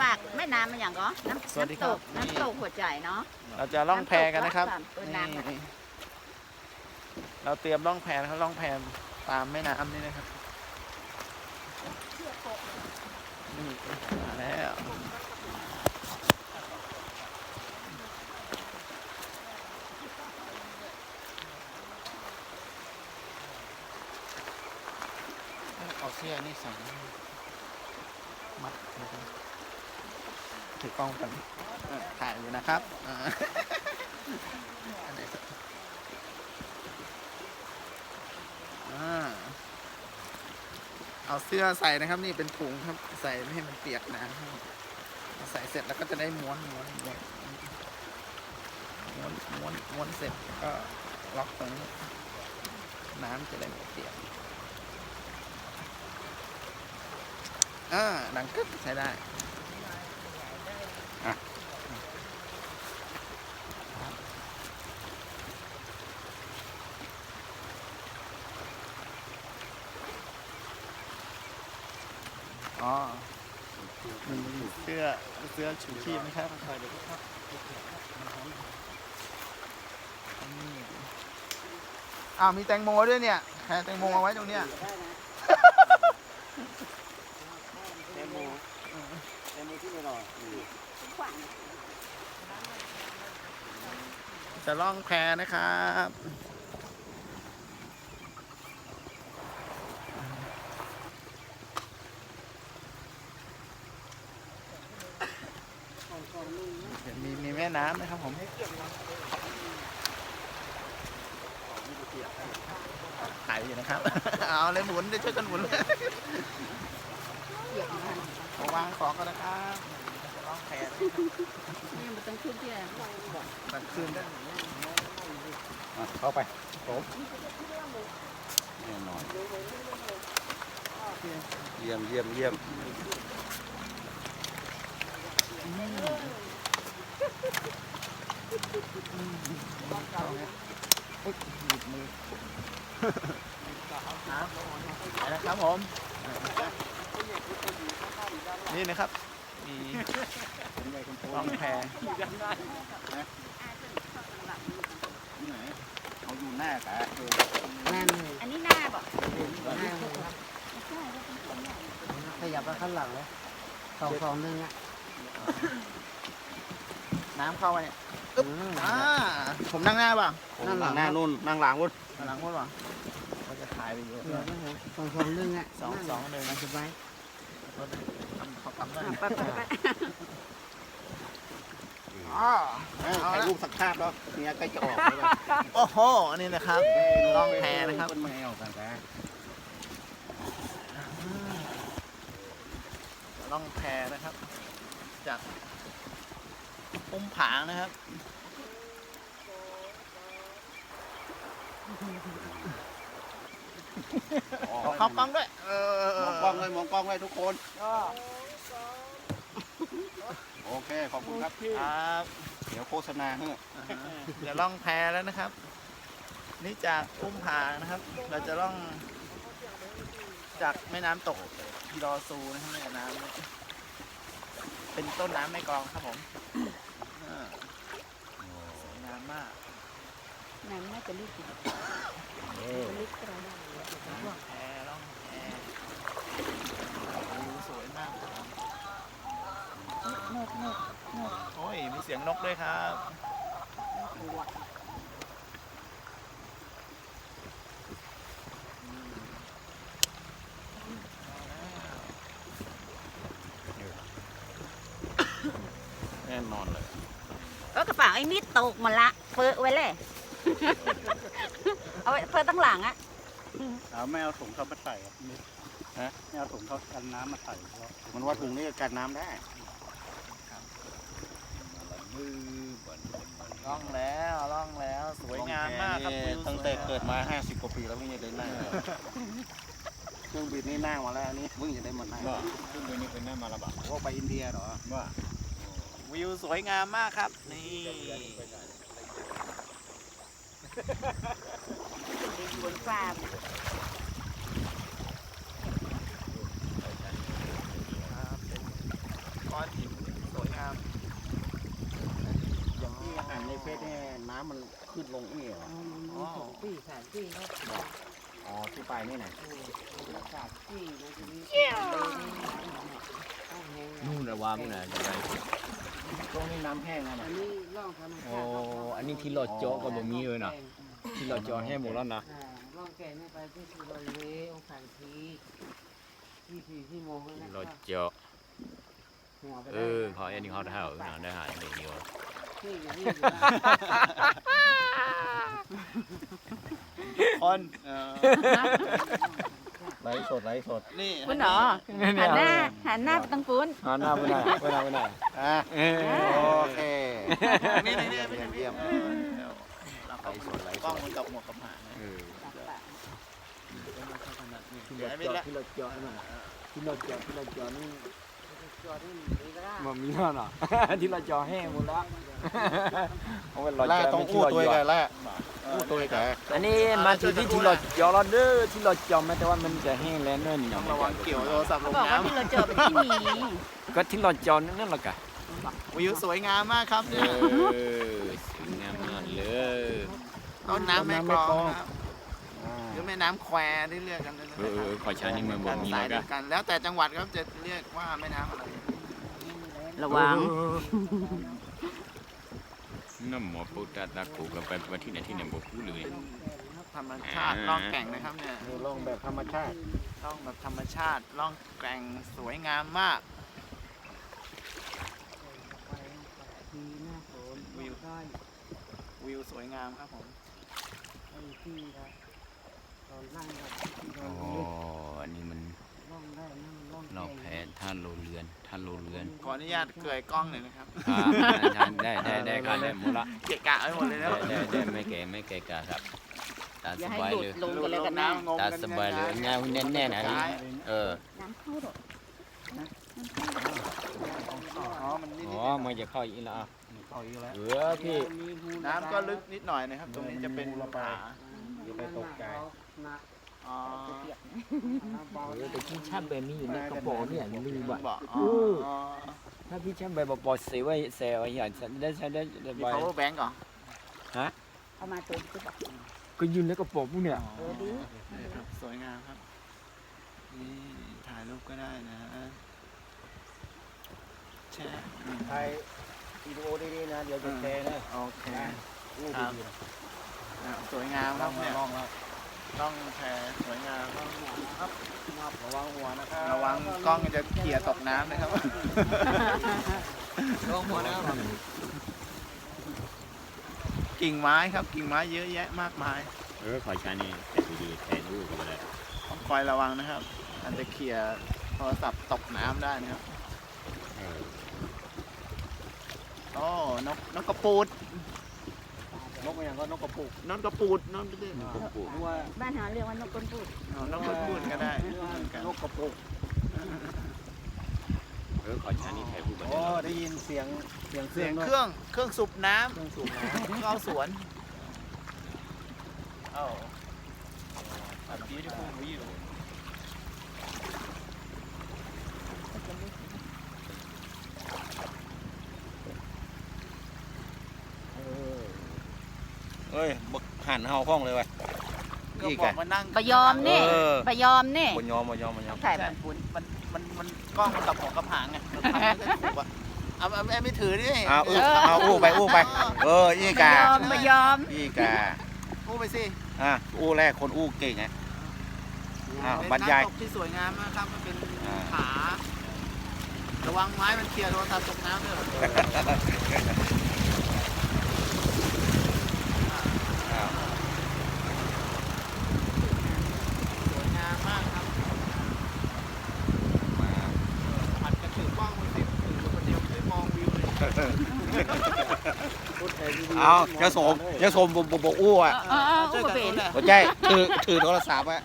ฝากแม่น้ำมาอย่างก็น้ำสวัสดีน้ำคตรับกน้ำตกหัวใจเนาะเราจะล่องแพกันนะครับน้ำตกวัดสามเออน้ำนี่เราเตรียมล่องแพนะครับล่องแพตามแม่น้ำนี่นะครับนี่มาแล้วเอาเสื้อนี่ใส่มัดนะครับ ถือกล้องกันถ่ายอยู่นะครับเอาเสื้อใส่นะครับ นี่เป็นถุงครับ ใส่ไม่ให้มันเปียกน้ำเอาใส่เสร็จแล้วก็จะได้ม้วนม้วนม้วนม้วนม้วนม้วนเสร็จก็ล็อกตรงนี้น้ำจะได้ไม่เปียกอ่าดังกึ๊บใช้ได้ อ๋อเสื้อเสื้อชูชีพนะครับนี่อ้าวมีแตงโมด้วยเนี่ยแค่แตงโมเอาไว้ตรงเนี้ยงโมแตงโมที่ไม่รอ จะล่องแพนะครับเดี๋ยวมีมีแม่น้ำนะครับผมถ่ายอยู่นะครับ เอาเลยหมุนเดี๋ยวช่วยกันหมุนเลยเอาวางของกันนะครับจะล่อง แพนะครับนี่มันต้องขึ้นที่ไหนกลางคืนได้เข้าไปผมแน่นอนเยี่ยมเยี่ยมเยี่ยมอุ๊ยหลุดมือครับไปนะครับ ผมนี่นะครับมีล่องแพที่ไหนเอาอยู่หน้ากะเออนั่นอันนี้หน้าบอกขยับไปข้างหลังเลยสองสองหนึ่งอะน้ำเข้าไปเนี่ยอืมอ่าผมนั่งหน้าป่ะนั่งหลังหน้านู่นนั่งหลังนู่นหลังพูดป่ะก็จะถ่ายไปเยอะเดี๋ยวนะฮะสองสองหนึ่งอะสองสองหนึ่งสบาย เขาทำได้ไปไปไปอ๋อถ่ายรูปสักภาพแล้วเนี่ยใกล้จะออกแล้วโอ้โหนี่นะครับล่องแพนะครับมันไม่เอากันแต่ล่องแพนะครับ จากอุ้มผางนะครับ ขอเข้ากล้องด้วยเออมองกล้องเลยมองกล้องเลยทุกคน โอเค ขอบคุณครับ ครับเดี๋ยวโฆษณาเฮ้ออ่าฮะเดี๋ยวล่องแพแล้วนะครับ นี่จากอุ้มผางนะครับ เราจะล่อง จากแม่น้ำตกดอซูนะครับแม่น้ำเนี่ยเป็นต้นน้ำแม่กลองครับผมอ่าสวยงามมากน้ำน่าจะลึกอยู่เออลึกกระดาษ ล่องแพล่องแพวิวสวยมากครับนกนกนกโอ้ย มีเสียงนกด้วยครับแน่นอนเลยก็กระเป๋าไอ้มิดตกหมาละเปิดไว้เลย เอาไว้เปิดตั้งหลังอะ เอาไม่เอาถุงเข้ามาใส่อะฮะ ไม่เอาถุงเข้ากันน้ำมาใส่มันว่าถุงนี้กันน้ำได้ล่องแล้วล่องแล้วสวยงามมากครับวิวตั้งแต่เกิดมา 50 กว่าปีแล้วเพิ่งจะได้นั่งเครื่องบินนี่นั่งมาแล้วอันนี่เพิ่งจะได้มานั่งเครื่องบินนี่เป็นหน้ามาระบาดว่าไปอินเดียเหรอว่าวิวสวยงามมากครับ นี่ สวนฟาร์มครับเป็นก้อนหินสวยงามอย่างที่อ่านในเฟซเนี่ยน้ำมันขึ้นลงเอี่ยวอ๋อที่แงปีสามปีครับอกอ๋อที่ไปนี่ไหนสามปีแล้วทีนี้นู่นนะว่ามึงน่ะจตรงนี้น้ำแห้งนะอันนี้ล่องธรรมาโอ้อันนี้ที่หลอดจ่อก็บ่นี้เลยนะที่หลอดจ่อแห้งหมดแล้วนะ แก่นี่ไปที่สุรเลองขันทีที่สี่ที่โมงแล้วนะเราเจาะหัวไปเอได้อเขาอันนี้เขาเท่านะได้หาเด็กเดียวที่อยู่นี่อยู่นะคนเออไลฟ์สดไลฟ์สดนี่คุณเหรอหันหน้าหันหน้าไปทางปุ้นหันหน้าไปไหนไปไหนไปไหนอะเออโอเคนี่นี่นี่เยี่ยม ลฟ์สดไลฟ์กล้องสมันดกับหมวกกับหางเออที่เราเจาะที่เราเจาะนั่นน่ะที่เราเจาะที่เราเจาะนี่เจาะนี่มีก็ได้มันมีแล้วนะที่เราเจาะให้หมดแล้วเอาไว้เราล่าเจาะต้องที่อู้เราตัวเจาะกันล่าอู้ตัวกันอันนี้มาถึงที่ที่เราเจาะเราเด้อที่เราเจาะแม้แต่ว่ามันจะแห้งแล้วเนิ่นอต้ย่าองงไม่ระวังเกี่ยวโทรศัพท์ลเขางบอกว่าน้ำที่เราเจอเป็นที่มีก็ที่เราเจาะนั่นแหละกะ วิวสวยงามมากครับเอเนี่ยอสวยงามมากเลยต้นน้ำแม่กลองนะครับหรือแม่น้ำแควที่เรียกกันนะเออเออขอชานี่มันบ่มีสาแล้ยวเดีกะยวกัน แล้วแต่จังหวัดครับจะเรียกว่าแม่น้ำอะไรระวัง น้ำหมอปูตาตากูกับไปไปที่ไหนที่ไหนบอกกูเลย เป็นธรรมชาติล่องแก่งนะครับเนี่ยนี่ลงแบบธรรมชาติ ล่องแบบธรรมชาติล่องแก่งสวยงามมาก ทีหน้าฝ นวิวได้วิวสวยงามครับผมไอ้ที่ครับตอนนั่งกับที่เราอ๋อเลือกอันนี้มันร่องได้นั่งร่องเราแพ้ท่านโลเรือนท่านโลเรือนขออนุญาตเกยกล้องหน่อยนะครับ ครับท่านได้ได้ได้ครับได้หมดละเกะกะไปหมดเลยนะได้ได้ได้ไม่แก่ไม่แก่กาครับตาอสย่าให้บายหลุดเลย ลงกันเลยกันนะงงตากันสบายเลยงานแน่นแน่นะนี่ เออ น้ำเข้าหรออ๋อ มันนิดอ๋อมันจะเข้าอีกแล้วอะเข้าอีกแล้วเออพี่มีหูๆน้ำก็ลึกนิดหน่อยนะครับ ตรงนี้จะเป็นผาอย่าไปตกใจหนักอ๋อเบาเออแต่ที่ช่างแบบนี้อยู่ในกระเป๋าเนี่ยลืมอะบอกอ๋ออ๋อถ้าพี่ช่างแบบบอกเสียไว้เสียไว้อย่างได้ใช้ได้ได้มีไป power bank ก่อนเอามาตัวที่บอกก็ยืนในกระเป๋าพวกเนี่ยเออดีนี่ครับสวยงามครับนี่ถ่ายรูปก็ได้นะ แช่อืมถ่ายวิดีโอดีๆนะ เดี๋ยวจะแชร์นะโอเคอู้ครับดีๆนะอะสวยงามครับเนี่ยลองแล้วต้องแพรสวยงามครับระวังหัวนะครับระวังกล้องจะเขี่ยตกน้ำนะครับ ระวังหัวนะครับ กิ่งไม้ครับ กิ่งไม้เยอะแยะมากมาย เออขอใช้นี่แต่ดีๆแทนรูปก็ได้ต้องคอยระวังนะครับอาจจะเขี่ยโทรศัพท์ตกน้ำได้นะครับเออ โอ้นกนกกระปูด นกมันยังก็นกกระปุกนกกระปูดนกกระปูดผมปลูกนึกว่าบ้านหาเรียกว่านกกลปูดอ๋อนกกระปูดก็ได้เหมือนกันนกกระปุกเออขอใช้นี่แทนรูปก็โอ้ได้ได้ยินเสียงเสียงเคเสีรื่อยงงด้วยเครื่องเครื่องสูบน้เครื่องสูบน้ำเข้าสวนโอ้ a beautiful view เอ้ยบักหันเฮาห้องเลยว่ะก็อีกบออะกมานั่งปยอมนี่เออปยอมนี่บนยอมบนยอมบนยอม ถ่ายแบบปุ้นมันมันมันกล้องมันกับหัวกับหางไงมันทำไม่ได้ถูกอะเอาเอาเอาไม่ถือดิเอาอู้เอาอู้ไปอู้ไป เออ อีปกา ยอมปยอม อีกาพูดไปสิอะ อู้แรกคนอู้เก่งไง อ้าวเป็นบรรยายน้ำตกที่สวยงามมากครับมันเป็นอ่า ผาระวังไม้มันเคลียร์โทรศัพท์ตกน้ำด้วย อ้าว สวยงามมากครับ มา ผัดกระถือกล้องมือสิถืออยู่คนเดียวเลยมองวิวเลย เอาเจ้าสมเจ้าสมบอกบอกอู้อะเออเออช่อุวยปกันเป็นดูแลไม่ใช่ถือถือโทรศัพท์อะ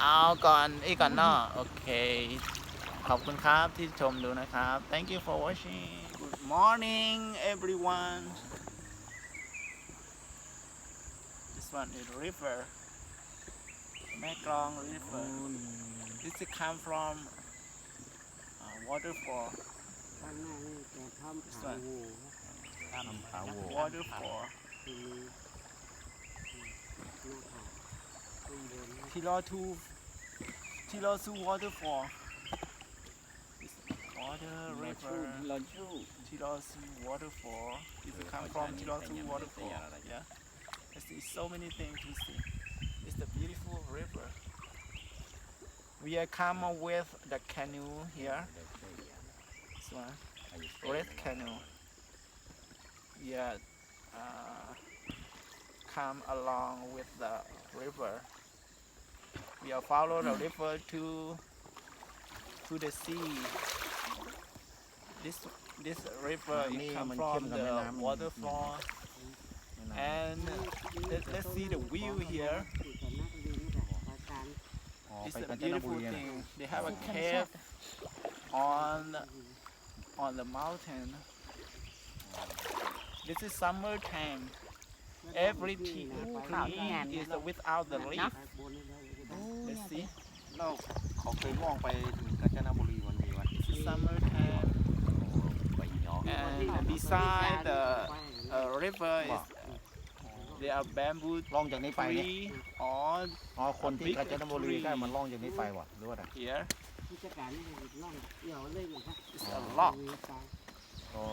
เอาก่อนอีกก่อนเนาะโอเค ขอบคุณครับที่ชมดูนะครับ thank you for watching good morning everyone this one is river แม่กลอง river this is come from uh, waterfall ข้างหน้านี่จะทำผางู ทำขาวัว waterfall ทีลอทูทีลอซู waterfall It's water river ที่เราชู Tilasu waterfall. If you come from Tilasu waterfall, yeah, I see so many things to see. It's the beautiful river. We are come with the canoe here. This one, red canoe. We are uh, come along with the river. We are follow the river to to the sea. This this river น้ำนี่ is come มันเข้ from มกับแม่ the น้ำ waterfall and let, let's see the view here อ๋อ it's ไป a กาญจนบุ beautiful รีนะ thing they have a cave on on the mountain this is summer time every tree tree is without the leaf โอ้ let's เนี่ย see เราเขาเคยมองไปถึงกาญจนบุรีมันมีวัน this is summer time ไปย้อน and beside the uh, river is there are bamboo ล่องจากนี้ไปเนี่ย tree on อ๋อคนที่กาญจนบุรีได้มันล่องจากนี้ไปวะหรือว่าไง here ผู้จัดการนี่คือล่องเดี่ยวเลยนะครับ is a lock ก็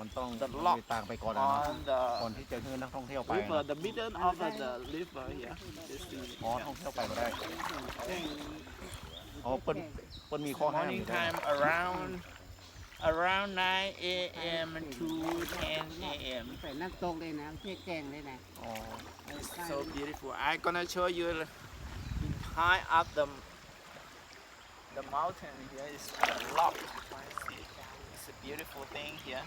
มันต้อง The lock ต่างไปก่อนนะเนอะ on the ก่อนที่จะให้นักท่องเที่ยวไป river นะ the middle of the river here this is อ๋อท่องเที่ยวไปก็ได้อ๋อเปิ้นเปิ้นมีข้อห้ามอ morning ยู่ด้วย time around around 9 a.m. to 10 a.m. ใส่น้ำตกเลยนะเที่ยแกงเลยนะ Oh, it's so beautiful. I'm gonna show you the- high up the the mountain here is a lock. Beautiful thing here.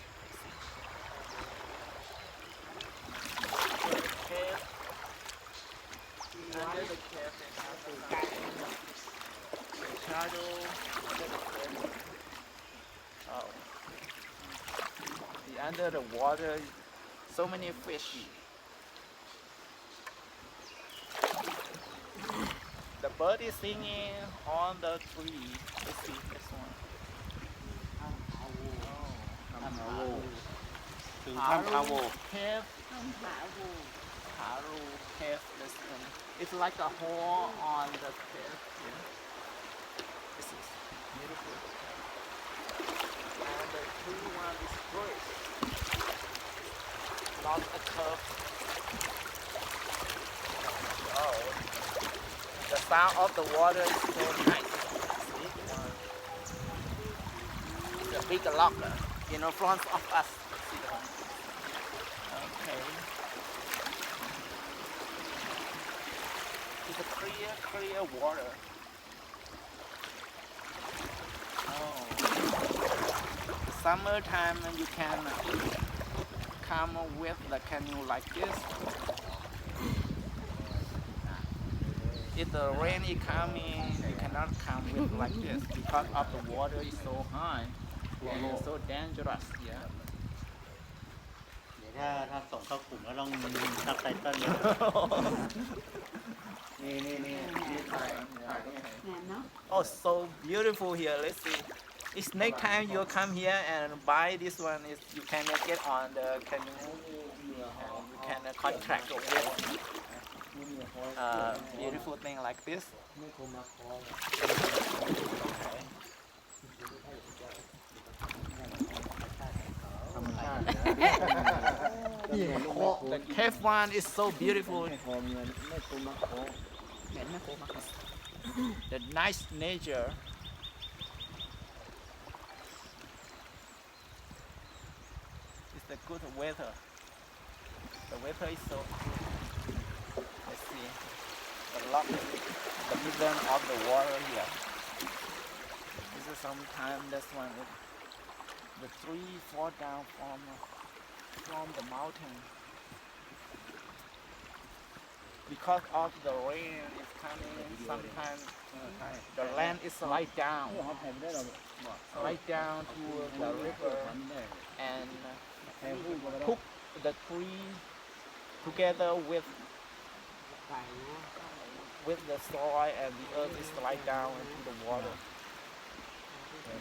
Oh. Under the water, so many fish. The bird is singing on the tree. Let's see this one. ทำคาโวถึงถ้ำคาโว Cave. ต้องหาวู Haru cave. This one. It's like a hole on the cave. Yeah. This is beautiful. And the tree one is great. Not a curve. Oh. The sound of the water is so nice. See? The big lock uh, in front of us. Okay. It's a clear, clear water. Oh. Summertime you can come with the canoe like this. If the rain is coming, you cannot come with like this because of the water is so high and it's so dangerous. Yeah. เดี๋ยวถ้าถ้าส่งเข้ากลุ่มก็ต้องซับไตเติ้ลเยอะนี่นี่นี่นี่ถ่ายถ่ายนี่ แน่นเนาะ Oh, so beautiful here. Let's see. It's next time you come here and buy this one. Is you can get on the canoe and you can uh, contract with uh, beautiful thing like this. ไม่คงมาขอ Okay. The cave one is so beautiful. ไม่ขอเงินไม่คงมาขอ The nice nature. It's the good weather. The weather is so cool. Let's see. The lock, the middle of the water here. This is sometime this one. the tree fall down from, from the mountain. Because of the rain is coming, sometimes the land is slide down, slide down to the river and hook the tree together with with the soil and the earth is slide down into the water.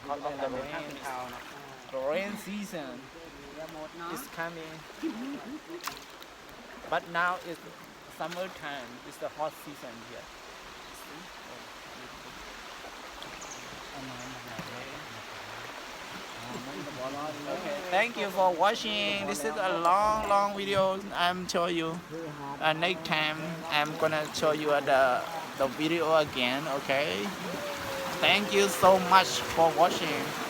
Because of the rain. Rain season is coming. But now it's summer time. It's the hot season here. Okay, thank you for watching. This is a long, long video. I'm show you. Uh, next time, I'm gonna show you the the video again. Okay. Thank you so much for watching.